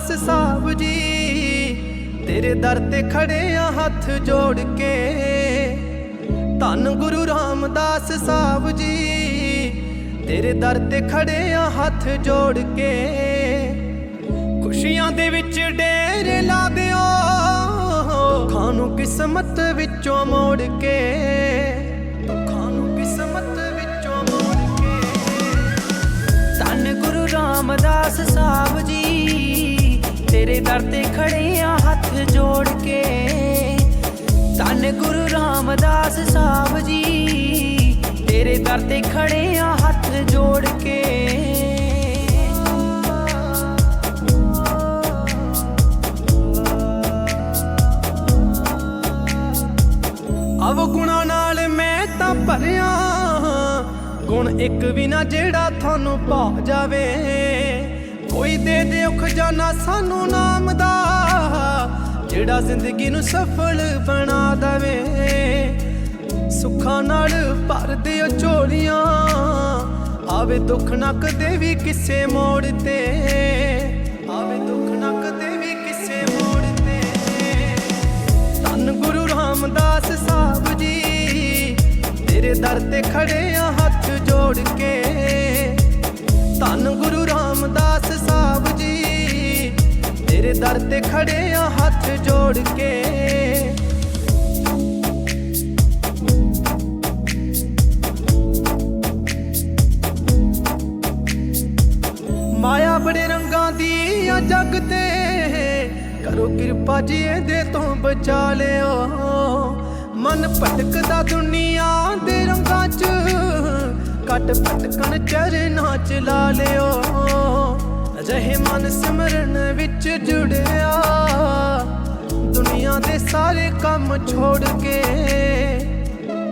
ਰਾਮਦਾਸ ਸਾਹਿਬ ਜੀ, ਤੇਰੇ ਦਰ ਤੇ ਖੜੇ ਆ ਹੱਥ ਜੋੜ ਕੇ। ਧੰਨ ਗੁਰੂ ਰਾਮਦਾਸ ਸਾਹਿਬ ਜੀ, ਤੇਰੇ ਦਰ ਤੇ ਖੜੇ ਆ ਹੱਥ ਜੋੜ ਕੇ। ਖੁਸ਼ੀਆਂ ਦੇ ਵਿੱਚ ਡੇਰੇ ਲਾ ਦਿਓ ਖਾਨੂੰ ਕਿਸਮਤ ਵਿੱਚੋਂ ਮੋੜ ਕੇ। ਦੁੱਖਾਂ ਨੂੰ ਕਿਸਮਤ ਵਿੱਚੋਂ ਮੋੜ ਕੇ। ਧੰਨ ਗੁਰੂ ਰਾਮਦਾਸ ਸਾਹਿਬ ਜੀ। ਤੇਰੇ ਦਰ ਤੇ ਖੜੇ ਆ ਹੱਥ ਜੋੜ ਕੇ। ਧੰਨ ਗੁਰੂ ਰਾਮਦਾਸ ਸਾਹਿਬ ਜੀ, ਤੇਰੇ ਦਰ ਤੇ ਖੜੇ ਆ ਹੱਥ ਜੋੜ ਕੇ। ਅਵਗੁਣਾ ਨਾਲ ਮੈਂ ਤਾਂ ਭਰਿਆ ਗੁਣ ਇੱਕ ਵੀ ਨਾ ਜਿਹੜਾ ਤੁਹਾਨੂੰ ਭਾ ਜਾਵੇ। ਕੋਈ ਦੇ ਦੇ ਖਜ਼ਾਨਾ, ਸਾਨੂੰ ਨਾਮ ਦਾ। ਜਿਹੜਾ ਜ਼ਿੰਦਗੀ ਨੂੰ ਸਫਲ ਬਣਾ ਦਵੇ। ਸੁੱਖਾਂ ਨਾਲ ਭਰ ਦਿਓ ਝੋਲੀਆਂ। ਆਵੇ ਦੁੱਖ ਨਾ ਕਦੇ ਵੀ ਕਿਸੇ ਮੋੜ ਤੇ। ਆਵੇ ਦੁੱਖ ਨਾ ਕਦੇ ਵੀ ਕਿਸੇ ਮੋੜ ਤੇ। ਧੰਨ ਗੁਰੂ ਰਾਮਦਾਸ ਸਾਹਿਬ ਜੀ, ਤੇਰੇ ਦਰ ਤੇ ਖੜੇ ਆ ਹੱਥ ਜੋੜ ਕੇ। ਦਰ ਤੇ ਖੜੇ ਆ ਹੱਥ ਜੋੜ ਕੇ। ਮਾਇਆ ਬੜੇ ਰੰਗਾਂ ਦੀ ਆ ਜੱਗ ਤੇ, ਕਰੋ ਕਿਰਪਾ ਜੀ ਇਹਦੇ ਤੋਂ ਬਚਾ ਲਿਓ। ਮਨ ਭਟਕਦਾ ਦੁਨੀਆ ਦੇ ਰੰਗਾਂ 'ਚ ਕੱਟ ਭਟਕਣ ਚਰਨਾਂ 'ਚ ਲਾ ਲਿਓ। ਅਜਿਹੇ ਮਨ ਸਿਮਰਨ ਵਿੱਚ ਜੁੜਿਆ। ਦੁਨੀਆ ਦੇ ਸਾਰੇ ਕੰਮ ਛੋੜ ਕੇ,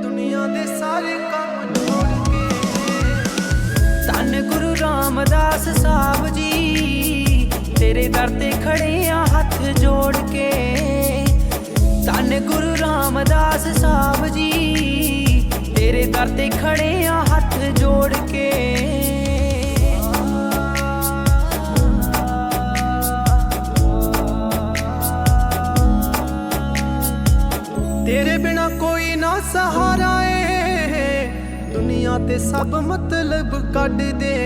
ਦੁਨੀਆ ਦੇ ਸਾਰੇ ਕੰਮ ਛੋੜ ਕੇ। ਧੰਨ ਗੁਰੂ ਰਾਮਦਾਸ ਸਾਹਿਬ ਜੀ, ਤੇਰੇ ਦਰ ਤੇ ਖੜੇ ਆ ਹੱਥ ਜੋੜ ਕੇ। ਧੰਨ ਗੁਰੂ ਰਾਮਦਾਸ ਸਾਹਿਬ ਜੀ, ਤੇਰੇ ਦਰ ਤੇ ਖੜੇ ਆ ਹੱਥ ਜੋੜ ਕੇ। ਤੇਰੇ ਬਿਨਾ ਕੋਈ ਨਾ ਸਹਾਰਾ ਏ। ਦੁਨੀਆ ਤੇ ਸਭ ਮਤਲਬ ਕੱਢ ਦੇ।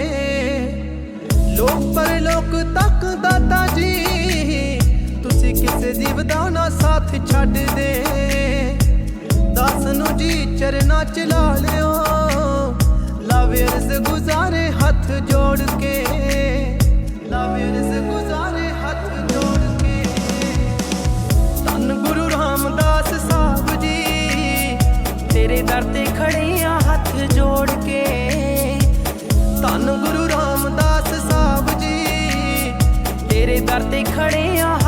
ਲੋਕ ਪਰ ਲੋਕ ਤੱਕ ਦਾਤਾ ਜੀ, ਤੁਸੀਂ ਕਿਸੇ ਜੀਵ ਦਾ ਨਾ ਸਾਥ ਛੱਡ ਦੇ। ਦਾਸ ਨੂੰ ਜੀ ਚਰਨਾ ਚ ਲਾ ਲਿਓ, ਲਾਵੇ ਰਸ ਗੁਜ਼ਾਰੇ ਹੱਥ ਜੋੜ ਕੇ। ਖੜੇ ਆ